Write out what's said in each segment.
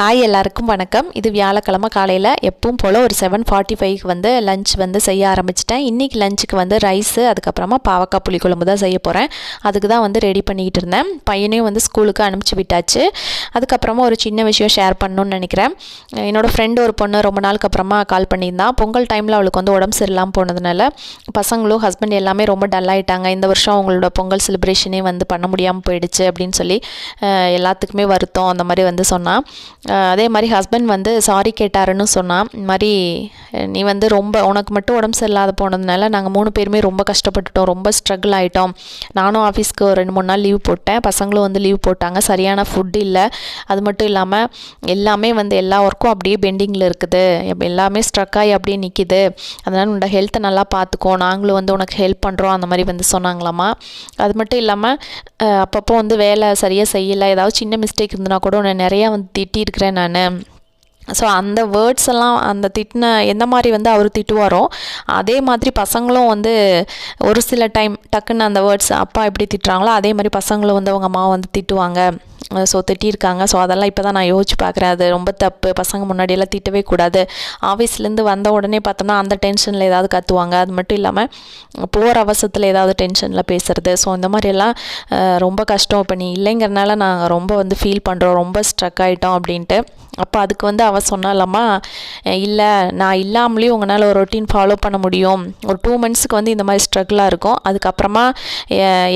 Hi எல்லாருக்கும் வணக்கம். இது வியாழக்கிழமை காலையில் எப்பவும் போல் ஒரு செவன் ஃபார்ட்டி ஃபைவ்க்கு வந்து லஞ்ச் வந்து செய்ய ஆரம்பிச்சிட்டேன். இன்றைக்கி லஞ்சுக்கு வந்து ரைஸு அதுக்கப்புறமா பாவக்காய் புளிக்குழம்பு தான் செய்ய போகிறேன் அதுக்கு தான் வந்து ரெடி பண்ணிக்கிட்டு இருந்தேன். பையனையும் வந்து ஸ்கூலுக்கு அனுப்பிச்சி விட்டாச்சு. அதுக்கப்புறமா ஒரு சின்ன விஷயம் ஷேர் பண்ணணும்னு நினைக்கிறேன். என்னோடய ஃப்ரெண்டு ஒரு பொண்ணு ரொம்ப நாளுக்கு அப்புறமா கால் பண்ணியிருந்தான் பொங்கல் டைமில் அவளுக்கு வந்து உடம்பு சரியில்லாமல் போனதுனால பசங்களும் ஹஸ்பண்ட் எல்லாமே ரொம்ப டல்லாகிட்டாங்க இந்த வருஷம் அவங்களோட பொங்கல் செலிப்ரேஷனே வந்து பண்ண முடியாமல் போயிடுச்சு அப்படின்னு சொல்லி எல்லாத்துக்குமே வருத்தம் அந்த மாதிரி வந்து சொன்னான் அதே மாதிரி ஹஸ்பண்ட் வந்து சாரி கேட்டாருன்னு சொன்னான் இந்த மாதிரி நீ வந்து ரொம்ப உனக்கு மட்டும் உடம்பு சரியில்லாத போனதுனால நாங்கள் மூணு பேருமே ரொம்ப கஷ்டப்பட்டுட்டோம் ரொம்ப ஸ்ட்ரகிள் ஆகிட்டோம் நானும் ஆஃபீஸ்க்கு ஒரு ரெண்டு மூணு நாள் லீவ் போட்டேன். பசங்களும் வந்து லீவ் போட்டாங்க. சரியான ஃபுட் இல்லை. அது மட்டும் இல்லாமல் எல்லாமே வந்து எல்லா ஒர்க்கும் அப்படியே பெண்டிங்கில் இருக்குது. எல்லாமே ஸ்ட்ரக் ஆகி அப்படியே நிற்கிது அதனால் உன்னோட ஹெல்த்தை நல்லா பார்த்துக்கோ நாங்களும் வந்து உனக்கு ஹெல்ப் பண்ணுறோம் அந்த மாதிரி வந்து சொன்னாங்களாமா. அது மட்டும் இல்லாமல் அப்பப்போ வந்து வேலை சரியாக செய்யலை. ஏதாவது சின்ன மிஸ்டேக் இருந்தனா கூட உன்னை நிறையா வந்து திட்டியிருக்கிறேன் நான். ஸோ அந்த வேர்ட்ஸ் எல்லாம் அந்த திட்டின எந்த மாதிரி வந்து அவர் திட்டுவாரோ அதே மாதிரி பசங்களும் வந்து ஒரு சில டைம் டக்குன்னு அந்த வேர்ட்ஸ் அப்பா எப்படி திட்டுறாங்களோ அதே மாதிரி பசங்களும் வந்து அவங்க அம்மா வந்து திட்டுவாங்க. ஸோ திட்டியிருக்காங்க. ஸோ அதெல்லாம் இப்போ தான் நான் யோசிச்சு பார்க்குறேன் அது ரொம்ப தப்பு. பசங்க முன்னாடியெல்லாம் திட்டவே கூடாது. ஆஃபீஸ்லேருந்து வந்த உடனே பார்த்தோம்னா அந்த டென்ஷனில் ஏதாவது கற்றுவாங்க அது மட்டும் இல்லாமல் போகிற அவசரத்தில் ஏதாவது டென்ஷனில் பேசுகிறது ஸோ இந்த மாதிரியெல்லாம் ரொம்ப கஷ்டம். இப்போ நீ இல்லைங்கிறனால நாங்கள் ரொம்ப வந்து ஃபீல் பண்ணுறோம் ரொம்ப ஸ்ட்ரக் ஆகிட்டோம் அப்படின்ட்டு. அப்போ அதுக்கு வந்து அவள் சொன்னாலம்மா இல்லை. நான் இல்லாமலேயும் உங்களால் ஒரு ரொட்டீன் ஃபாலோ பண்ண முடியும். ஒரு டூ மந்த்ஸுக்கு வந்து இந்த மாதிரி ஸ்ட்ரகிளாக இருக்கும். அதுக்கப்புறமா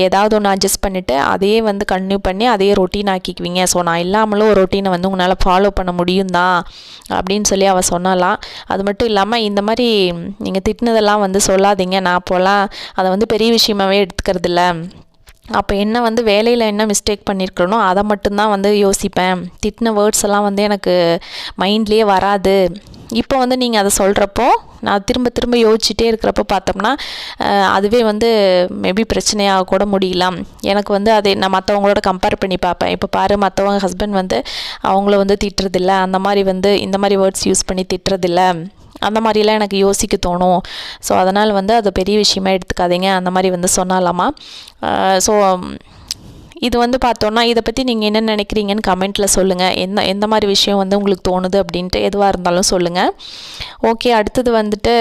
ஏதாவது ஒன்று அட்ஜஸ்ட் பண்ணிவிட்டு அதையே வந்து கன்டினியூ பண்ணி அதையே ரொட்டீன் ஆக்கிக்குவீங்க ஸோ நான் இல்லாமலும் ஒரு ரொட்டீனை வந்து உங்களால் ஃபாலோ பண்ண முடியும் தான் அப்படின்னு சொல்லி அவள் சொன்னாலாம் அது மட்டும் இல்லாமல் இந்த மாதிரி நீங்கள் திட்டினதெல்லாம் வந்து சொல்லாதீங்க. நான் போகலாம் அதை வந்து பெரிய விஷயமாவே எடுத்துக்கிறது இல்லை அப்போ என்ன வந்து வேலையில் என்ன மிஸ்டேக் பண்ணியிருக்கிறனோ அதை மட்டும்தான் வந்து யோசிப்பேன். திட்டின வேர்ட்ஸ் எல்லாம் வந்து எனக்கு மைண்ட்லேயே வராது. இப்போ வந்து நீங்கள் அதை சொல்கிறப்போ நான் திரும்ப திரும்ப யோசிச்சுட்டே இருக்கிறப்போ பார்த்தோம்னா அதுவே வந்து மேபி பிரச்சனையாக கூட முடியலாம். எனக்கு வந்து அதை நான் மற்றவங்களோட கம்பேர் பண்ணி பார்ப்பேன். இப்போ பாரு மற்றவங்க ஹஸ்பண்ட் வந்து அவங்கள வந்து திட்டுறதில்ல. அந்த மாதிரி வந்து இந்த மாதிரி வேர்ட்ஸ் யூஸ் பண்ணி திட்டுறதில்ல. அந்த மாதிரிலாம் எனக்கு யோசிக்க தோணும். ஸோ அதனால் வந்து அது பெரிய விஷயமா எடுத்துக்காதீங்க. அந்த மாதிரி வந்து சொன்னாலாமா? ஸோ இது வந்து பார்த்தோன்னா இதை பற்றி நீங்கள் என்ன நினைக்கிறீங்கன்னு கமெண்ட்டில் சொல்லுங்கள் எந்த எந்த மாதிரி விஷயம் வந்து உங்களுக்கு தோணுது அப்படின்ட்டு எதுவாக இருந்தாலும் சொல்லுங்கள் ஓகே அடுத்தது வந்துட்டு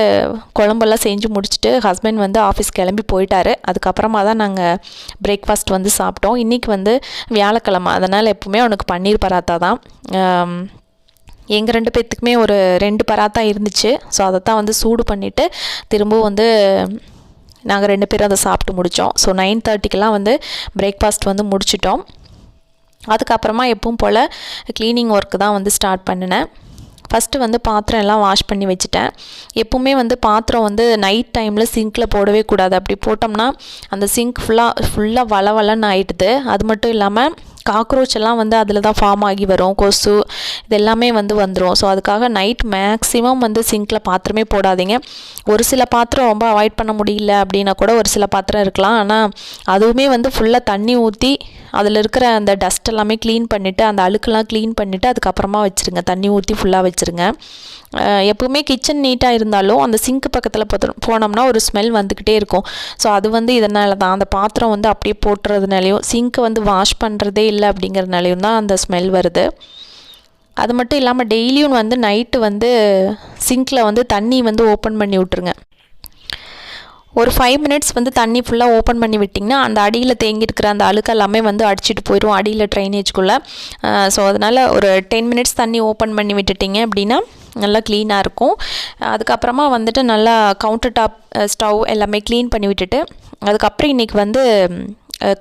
குழம்பெல்லாம் செஞ்சு முடிச்சுட்டு ஹஸ்பண்ட் வந்து ஆஃபீஸ் கிளம்பி போயிட்டாரு. அதுக்கப்புறமா தான் நாங்கள் பிரேக்ஃபாஸ்ட் வந்து சாப்பிட்டோம். இன்றைக்கி வந்து வியாழக்கிழமை. அதனால் எப்பவுமே அவனுக்கு பன்னீர் பராத்தா தான். எங்கள் ரெண்டு பேர்த்துக்குமே ஒரு ரெண்டு பராத்தா இருந்துச்சு. ஸோ அதை தான் வந்து சூடு பண்ணிவிட்டு திரும்பவும் வந்து நாங்கள் ரெண்டு பேரும் அதை சாப்பிட்டு முடித்தோம் ஸோ நைன் தேர்ட்டிக்கெலாம் வந்து பிரேக்ஃபாஸ்ட் வந்து முடிச்சிட்டோம். அதுக்கப்புறமா எப்பவும் போல் க்ளீனிங் ஒர்க்கு தான் வந்து ஸ்டார்ட் பண்ணினேன். ஃபஸ்ட்டு வந்து பாத்திரம் எல்லாம் வாஷ் பண்ணி வச்சுட்டேன். எப்பவுமே வந்து பாத்திரம் வந்து நைட் டைமில் சிங்க்கில் போடவே கூடாது. அப்படி போட்டோம்னா அந்த சிங்க் ஃபுல்லாக ஃபுல்லாக வள வளன்னு ஆயிடுது. அது மட்டும் இல்லாமல் காக்ரோச் எல்லாம் வந்து அதில் தான் ஃபார்ம் ஆகி வரும். கொசு இது எல்லாமே வந்து வந்துடும் ஸோ அதுக்காக நைட் மேக்ஸிமம் வந்து சிங்க்கில் பாத்திரமே போடாதீங்க. ஒரு சில பாத்திரம் ரொம்ப அவாய்ட் பண்ண முடியல அப்படின்னா கூட ஒரு சில பாத்திரம் இருக்கலாம். ஆனால் அதுவுமே வந்து ஃபுல்லாக தண்ணி ஊற்றி அதில் இருக்கிற அந்த டஸ்ட் எல்லாமே க்ளீன் பண்ணிவிட்டு அந்த அழுக்கெல்லாம் க்ளீன் பண்ணிவிட்டு அதுக்கப்புறமா வச்சுருங்க. தண்ணி ஊற்றி ஃபுல்லாக வச்சுருங்க. எப்பவுமே கிச்சன் நீட்டாக இருந்தாலும் அந்த சிங்க் பக்கத்தில் போனோம்னா ஒரு ஸ்மெல் வந்துக்கிட்டே இருக்கும். ஸோ அது வந்து இதனால தான் அந்த பாத்திரம் வந்து அப்படியே போட்டுறதுனாலையும் சிங்க்கை வந்து வாஷ் பண்ணுறதே இல்லை அப்படிங்கிறதுனாலையும் தான் அந்த ஸ்மெல் வருது. அது மட்டும் இல்லாமல் டெய்லியும் வந்து நைட்டு வந்து சிங்கில் வந்து தண்ணி வந்து ஓப்பன் பண்ணி விட்ருங்க ஒரு ஃபைவ் மினிட்ஸ் வந்து தண்ணி ஃபுல்லாக ஓப்பன் பண்ணி விட்டிங்கன்னா அந்த அடியில் தேங்கியிருக்கிற அந்த அழுக்கு எல்லாமே வந்து அடிச்சிட்டு போயிடும் அடியில் ட்ரைனேஜ்குள்ளே ஸோ அதனால் ஒரு டென் மினிட்ஸ் தண்ணி ஓப்பன் பண்ணி விட்டுட்டிங்க அப்படின்னா நல்லா க்ளீனாக இருக்கும். அதுக்கப்புறமா வந்துட்டு நல்லா கவுண்டர் டாப் ஸ்டவ் எல்லாமே க்ளீன் பண்ணி விட்டுட்டு அதுக்கப்புறம் இன்றைக்கி வந்து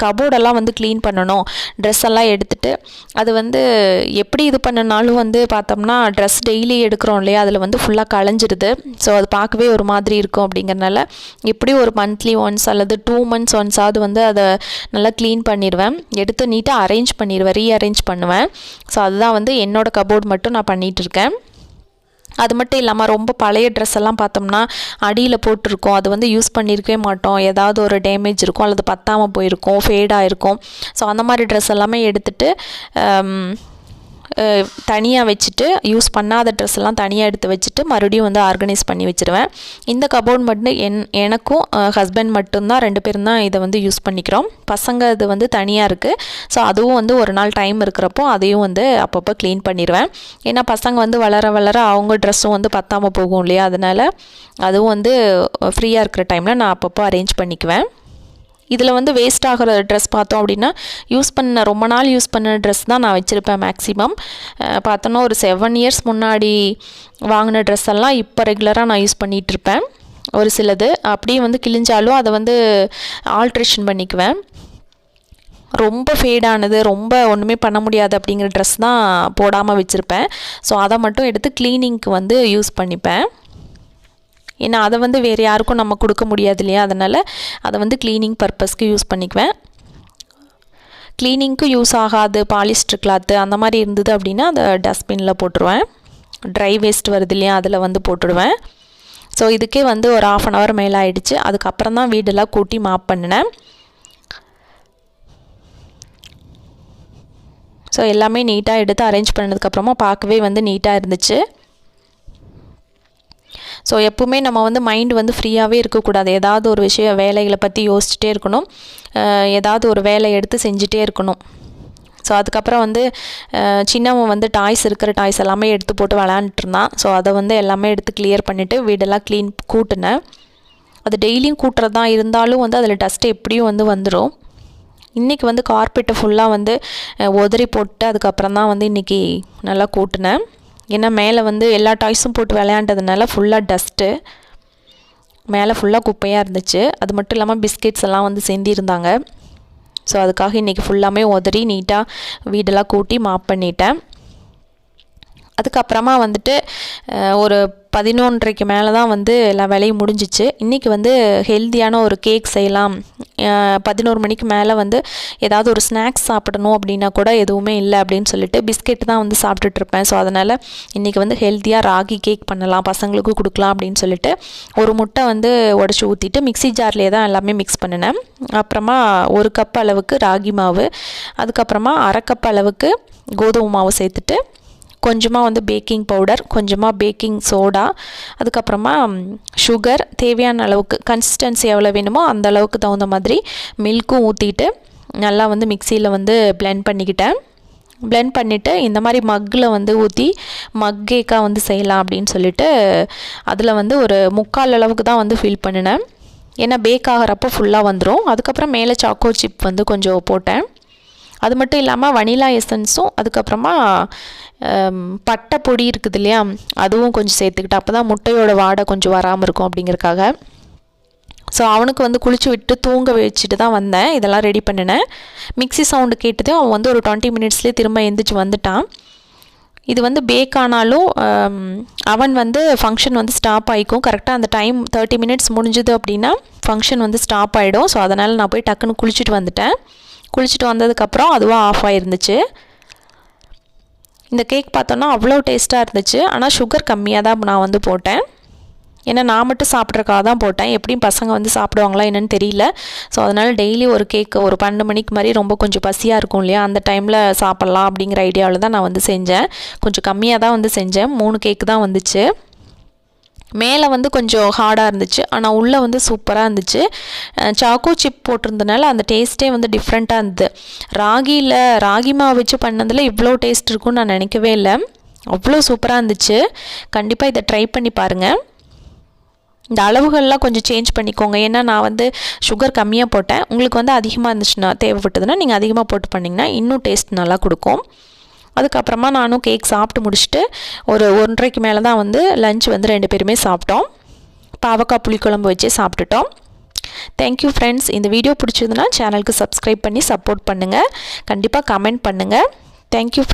கபோர்டெல்லாம் வந்து க்ளீன் பண்ணணும். ட்ரெஸ் எல்லாம் எடுத்துட்டு அது வந்து எப்படி இது பண்ணனாலும் வந்து பார்த்தோம்னா ட்ரெஸ் டெய்லி எடுக்கிறோம் இல்லையா? அதில் வந்து ஃபுல்லாக களைஞ்சிருது. ஸோ அது பார்க்கவே ஒரு மாதிரி இருக்கும் அப்படிங்கறனால எப்படி ஒரு மந்த்லி ஒன்ஸ் அல்லது டூ மந்த்ஸ் ஒன்ஸாவது வந்து அதை நல்லா க்ளீன் பண்ணிடுவேன் எடுத்து நீட்டாக அரேஞ்ச் பண்ணிடுவேன் ரீஅரேஞ்ச் பண்ணுவேன். ஸோ அதுதான் வந்து என்னோடய கபோர்ட் மட்டும் நான் பண்ணிகிட்டு இருக்கேன். அது மட்டும் இல்லாமல் ரொம்ப பழைய ட்ரெஸ் எல்லாம் பார்த்தோம்னா அடியில் போட்டிருக்கோம். அது வந்து யூஸ் பண்ணியிருக்கவே மாட்டோம். ஏதாவது ஒரு டேமேஜ் இருக்கும். அல்லது பத்தாமல் போயிருக்கும். ஃபேடாக இருக்கும் ஸோ அந்த மாதிரி ட்ரெஸ் எல்லாமே எடுத்துகிட்டு தனியாக வச்சுட்டு யூஸ் பண்ணாத ட்ரெஸ் எல்லாம் தனியாக எடுத்து வச்சுட்டு மறுபடியும் வந்து ஆர்கனைஸ் பண்ணி வச்சுருவேன். இந்த கபோர்ட் மட்டும் என் எனக்கும் ஹஸ்பண்ட் மட்டும்தான் ரெண்டு பேரும் தான் இதை வந்து யூஸ் பண்ணிக்கிறோம். பசங்க இது வந்து தனியாக இருக்குது ஸோ அதுவும் வந்து ஒரு நாள் டைம் இருக்கிறப்போ அதையும் வந்து அப்பப்போ க்ளீன் பண்ணிடுவேன் ஏன்னா பசங்க வந்து வளர வளர அவங்க ட்ரெஸ்ஸும் வந்து பத்தாமல் போகும் இல்லையா? அதனால் அதுவும் வந்து ஃப்ரீயாக இருக்கிற டைமில் நான் அப்பப்போ அரேஞ்ச் பண்ணிக்குவேன். இதில் வந்து வேஸ்ட் ஆகிற ட்ரெஸ் பார்த்தோம் அப்படின்னா யூஸ் பண்ண ரொம்ப நாள் யூஸ் பண்ண ட்ரெஸ் தான் நான் வச்சுருப்பேன் மேக்ஸிமம் பார்த்தோன்னா ஒரு செவன் இயர்ஸ் முன்னாடி வாங்கின ட்ரெஸ் எல்லாம் இப்போ ரெகுலராக நான் யூஸ் பண்ணிகிட்ருப்பேன் ஒரு சிலது. அப்படியே வந்து கிழிஞ்சாலும் அதை வந்து ஆல்ட்ரேஷன் பண்ணிக்குவேன். ரொம்ப ஃபேடானது ரொம்ப ஒன்றுமே பண்ண முடியாது அப்படிங்கிற ட்ரெஸ் தான் போடாமல் வச்சுருப்பேன். ஸோ அதை மட்டும் எடுத்து க்ளீனிங்க்கு வந்து யூஸ் பண்ணிப்பேன். ஏன்னா அதை வந்து வேறு யாருக்கும் நம்ம கொடுக்க முடியாது இல்லையா? அதனால் அதை வந்து க்ளீனிங் பர்பஸ்க்கு யூஸ் பண்ணிக்குவேன். க்ளீனிங்க்கு யூஸ் ஆகாது பாலிஸ்டர் கிளாத்து அந்த மாதிரி இருந்தது அப்படின்னா அதை டஸ்ட்பினில் போட்டுருவேன். ட்ரை வேஸ்ட் வருது இல்லையா அதில் வந்து போட்டுடுவேன். ஸோ இதுக்கே வந்து ஒரு ஆஃப் அன் ஹவர் மேலே ஆகிடுச்சு அதுக்கப்புறம் தான் வீடெல்லாம் கூட்டி மாப் பண்ணினேன். ஸோ எல்லாமே நீட்டாக எடுத்து அரேஞ்ச் பண்ணதுக்கப்புறமா பார்க்கவே வந்து நீட்டாக இருந்துச்சு. ஸோ எப்பவுமே நம்ம வந்து மைண்ட் வந்து ஃப்ரீயாகவே இருக்கக்கூடாது. ஏதாவது ஒரு விஷயம் வேலைகளை பற்றி யோசிச்சுட்டே இருக்கணும். ஏதாவது ஒரு வேலையை எடுத்து செஞ்சுட்டே இருக்கணும். ஸோ அதுக்கப்புறம் வந்து சின்னவன் வந்து டாய்ஸ் இருக்கிற டாய்ஸ் எல்லாமே எடுத்து போட்டு விளாண்டுருந்தான் ஸோ அதை வந்து எல்லாமே எடுத்து கிளியர் பண்ணிவிட்டு வீடெல்லாம் க்ளீன் கூட்டினேன். அது டெய்லியும் கூட்டுறது தான் இருந்தாலும் வந்து அதில் டஸ்ட்டு எப்படியும் வந்து வந்துடும் இன்றைக்கி வந்து கார்பெட்டை ஃபுல்லாக வந்து உதறி போட்டு அதுக்கப்புறம் தான் வந்து இன்றைக்கி நல்லா கூட்டினேன். ஏன்னா மேலே வந்து எல்லா டாய்ஸும் போட்டு விளையாண்டதுனால ஃபுல்லாக டஸ்ட்டு மேலே ஃபுல்லாக குப்பையாக இருந்துச்சு. அது மட்டும் இல்லாமல் பிஸ்கெட்ஸ் எல்லாம் வந்து செஞ்சிருந்தாங்க ஸோ அதுக்காக இன்றைக்கி ஃபுல்லாமே உதறி நீட்டாக வீடெல்லாம் கூட்டி மாப் பண்ணிட்டேன். அதுக்கப்புறமா வந்துட்டு ஒரு பதினொன்றைக்கு மேலே தான் வந்து எல்லா வேலையும் முடிஞ்சிச்சு. இன்றைக்கி வந்து ஹெல்த்தியான ஒரு கேக் செய்யலாம். பதினோரு மணிக்கு மேலே வந்து ஏதாவது ஒரு ஸ்நாக்ஸ் சாப்பிடணும் அப்படின்னா கூட எதுவுமே இல்லை அப்படின்னு சொல்லிட்டு பிஸ்கெட் தான் வந்து சாப்பிட்டுட்ருப்பேன் ஸோ அதனால் இன்றைக்கி வந்து ஹெல்த்தியாக ராகி கேக் பண்ணலாம். பசங்களுக்கும் கொடுக்கலாம் அப்படின்னு சொல்லிட்டு ஒரு முட்டை வந்து உடச்சி ஊற்றிட்டு மிக்சி ஜார்லேயே தான் எல்லாமே மிக்ஸ் பண்ணினேன். அப்புறமா ஒரு கப் அளவுக்கு ராகி மாவு. அதுக்கப்புறமா அரை கப் அளவுக்கு கோதுமை மாவு சேர்த்துட்டு கொஞ்சமாக வந்து பேக்கிங் பவுடர் கொஞ்சமாக பேக்கிங் சோடா அதுக்கப்புறமா சுகர் தேவையான அளவுக்கு கன்சிஸ்டன்சி எவ்வளோ வேணுமோ அந்த அளவுக்கு தகுந்த மாதிரி மில்க்கும் ஊற்றிட்டு நல்லா வந்து மிக்சியில் வந்து பிளெண்ட் பண்ணிக்கிட்டேன். பிளெண்ட் பண்ணிவிட்டு இந்த மாதிரி மக்கில் வந்து ஊற்றி மக் கேக்காக வந்து செய்யலாம் அப்படின்னு சொல்லிட்டு அதில் வந்து ஒரு முக்கால் அளவுக்கு தான் வந்து ஃபில் பண்ணினேன். ஏன்னா பேக் ஆகிறப்போ ஃபுல்லாக வந்துடும் அதுக்கப்புறம் மேலே சாக்கோ சிப் வந்து கொஞ்சம் போட்டேன். அது மட்டும் இல்லாமல் வனிலா எசன்ஸும் அதுக்கப்புறமா பட்டை பொடி இருக்குது இல்லையா? அதுவும் கொஞ்சம் சேர்த்துக்கிட்டு அப்போ தான் முட்டையோட வாடை கொஞ்சம் வராமல் இருக்கும் அப்படிங்கிறக்காக. ஸோ அவனுக்கு வந்து குளிச்சு விட்டு தூங்க வச்சுட்டு தான் வந்தேன். இதெல்லாம் ரெடி பண்ணினேன். மிக்சி சவுண்டு கேட்டதே அவன் வந்து ஒரு டுவெண்ட்டி மினிட்ஸ்லேயே திரும்ப எந்திரிச்சு வந்துட்டான். இது வந்து பேக் ஆனாலும் அவன் வந்து ஃபங்க்ஷன் வந்து ஸ்டாப் ஆகிக்கும் கரெக்டாக அந்த டைம் தேர்ட்டி மினிட்ஸ் முடிஞ்சுது அப்படின்னா ஃபங்க்ஷன் வந்து ஸ்டாப் ஆகிடும் ஸோ அதனால் நான் போய் டக்குன்னு குளிச்சுட்டு வந்துட்டேன். குளிச்சுட்டு வந்ததுக்கப்புறம் அதுவும் ஆஃப் ஆகிருந்துச்சு இந்த கேக் பார்த்தோன்னா அவ்வளோ டேஸ்ட்டாக இருந்துச்சு. ஆனால் சுகர் கம்மியாக தான் நான் வந்து போட்டேன். ஏன்னா நான் மட்டும் சாப்பிட்றக்காக தான் போட்டேன். எப்படியும் பசங்க வந்து சாப்பிடுவாங்களா என்னென்னு தெரியல. ஸோ அதனால் டெய்லி ஒரு கேக்கு ஒரு பன்னெண்டு மணிக்கு மாதிரி ரொம்ப கொஞ்சம் பசியாக இருக்கும் இல்லையா? அந்த டைமில் சாப்பிட்லாம் அப்படிங்கிற ஐடியாவில் தான் நான் வந்து செஞ்சேன். கொஞ்சம் கம்மியாக தான் வந்து செஞ்சேன். மூணு கேக்கு தான் வந்துச்சு. மேலே வந்து கொஞ்சம் ஹார்டாக இருந்துச்சு. ஆனால் உள்ளே வந்து சூப்பராக இருந்துச்சு. சாக்கோ சிப் போட்டிருந்தனால அந்த டேஸ்ட்டே வந்து டிஃப்ரெண்ட்டாக இருந்தது. ராகியில் ராகி மாவு வச்சு பண்ணதில் இவ்வளோ டேஸ்ட் இருக்கும்னு நான் நினைக்கவே இல்லை. அவ்வளோ சூப்பராக இருந்துச்சு. கண்டிப்பாக இதை ட்ரை பண்ணி பாருங்கள் இந்த அளவுகள்லாம் கொஞ்சம் சேஞ்ச் பண்ணிக்கோங்க. ஏன்னா நான் வந்து சுகர் கம்மியாக போட்டேன். உங்களுக்கு வந்து அதிகமாக இருந்துச்சுன்னா தேவைப்பட்டதுன்னா நீங்கள் அதிகமாக போட்டு பண்ணிங்கன்னா இன்னும் டேஸ்ட் நல்லா கொடுக்கும். அதுக்கப்புறமா நானும் கேக் சாப்பிட்டு முடிச்சுட்டு ஒரு ஒன்றரைக்கு மேலே தான் வந்து லஞ்ச் வந்து ரெண்டு பேருமே சாப்பிட்டோம். பாவக்காய் புளிக்குழம்பு வச்சே சாப்பிட்டுட்டோம். தேங்க்யூ ஃப்ரெண்ட்ஸ் இந்த வீடியோ பிடிச்சதுன்னா சேனலுக்கு சப்ஸ்கிரைப் பண்ணி சப்போர்ட் பண்ணுங்கள் கண்டிப்பாக கமெண்ட் பண்ணுங்கள் தேங்க்யூ ஃப்ரெண்ட்ஸ்